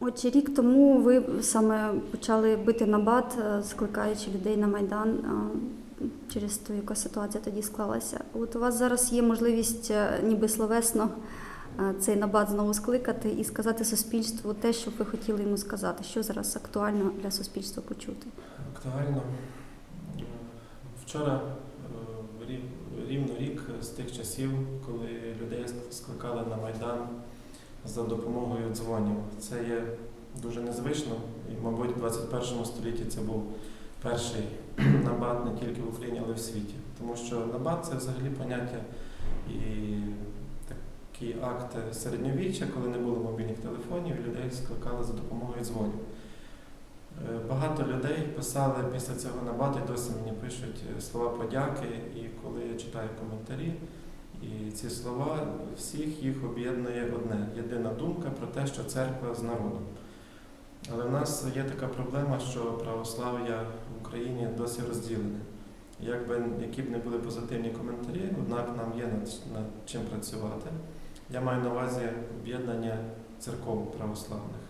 Отже, рік тому ви саме почали бити на бат, е, скликаючи людей на Майдан е, через ту, яка ситуація тоді склалася. От у вас зараз є можливість е, ніби словесно цей набат знову скликати і сказати суспільству те, що ви хотіли йому сказати, що зараз актуально для суспільства почути. Актуально. Вчора рів- рівно рік з тих часів, коли людей скликали на Майдан за допомогою дзвонів. Це є дуже незвично, і, мабуть, в 21 столітті це був перший набат не тільки в Україні, але й в світі. Тому що набат це взагалі поняття і такий акт середньовіччя, коли не було мобільних телефонів, і людей скликали за допомогою дзвонів. Е, Багато людей писали після цього набату, і досі мені пишуть е, слова подяки, і коли я читаю коментарі, і ці слова всіх їх об'єднує одне те, що церква з народом. Але в нас є така проблема, що православ'я в Україні досі розділене. Якби які б не були позитивні коментарі, однак нам є над, над чим працювати. Я маю на увазі об'єднання церков православних.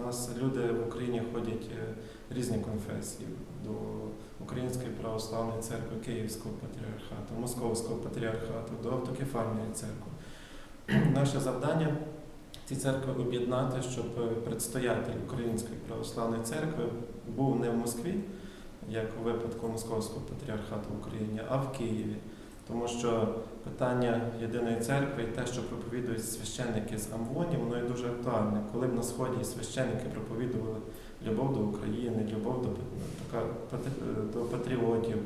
У нас люди в Україні ходять е, різні конфесії до Української православної церкви, Київського патріархату, Московського патріархату, до автокефальної церкви. Наше завдання ці церкви об'єднати, щоб е, предстоятель Української православної церкви був не в Москві, як у випадку Московського патріархату в Україні, а в Києві. Тому що питання єдиної церкви і те, що проповідують священники з Амвоні, воно є дуже актуальне. Коли б на сході священники проповідували любов до України, любов до, така, до патріотів,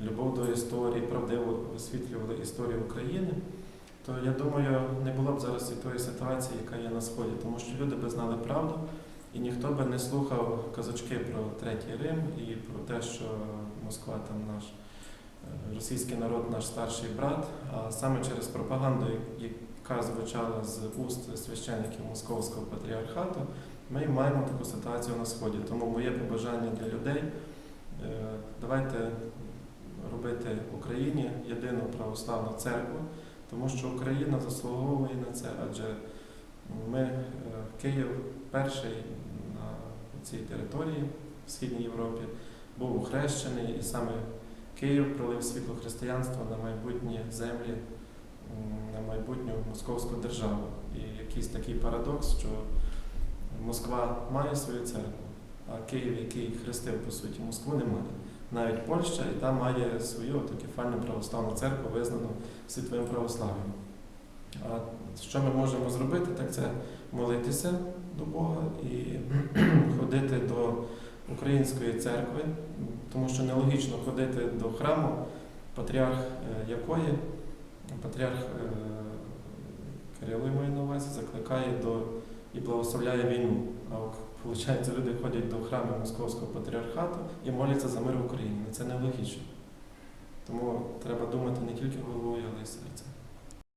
любов до історії, правдиво освітлювали історію України, то я думаю, не було б зараз і тої ситуації, яка є на сході, тому що люди би знали правду, і ніхто би не слухав казочки про третій Рим і про те, що Москва там наш. е, Російський народ наш старший брат, а саме через пропаганду, яка звучала з уст священиків Московського патріархату, ми маємо таку ситуацію на сході. Тому моє побажання для людей е, давайте робити Україні єдину православну церкву, тому що Україна заслуговує на це, адже ми, е, Київ, перший на цій території в Східній Європі, був охрещений, і саме Київ пролив світло християнства на майбутні землі, на майбутню московську державу. І якийсь такий парадокс, що Москва має свою церкву, а Київ, який хрестив по суті Москву, немає. Навіть Польща і там має свою автокефальну православну церкву, визнану світовим православ'ям. А що ми можемо зробити, так це молитися до Бога і ходити до української церкви, тому що нелогічно ходити до храму, патріарх е, якої, патріарх е, Кирило, я маю на увазі, закликає до і благословляє війну. Виходить, люди ходять до храму Московського патріархату і моляться за мир в Україні. Це нелогічно. Тому треба думати не тільки головою, але й серцем.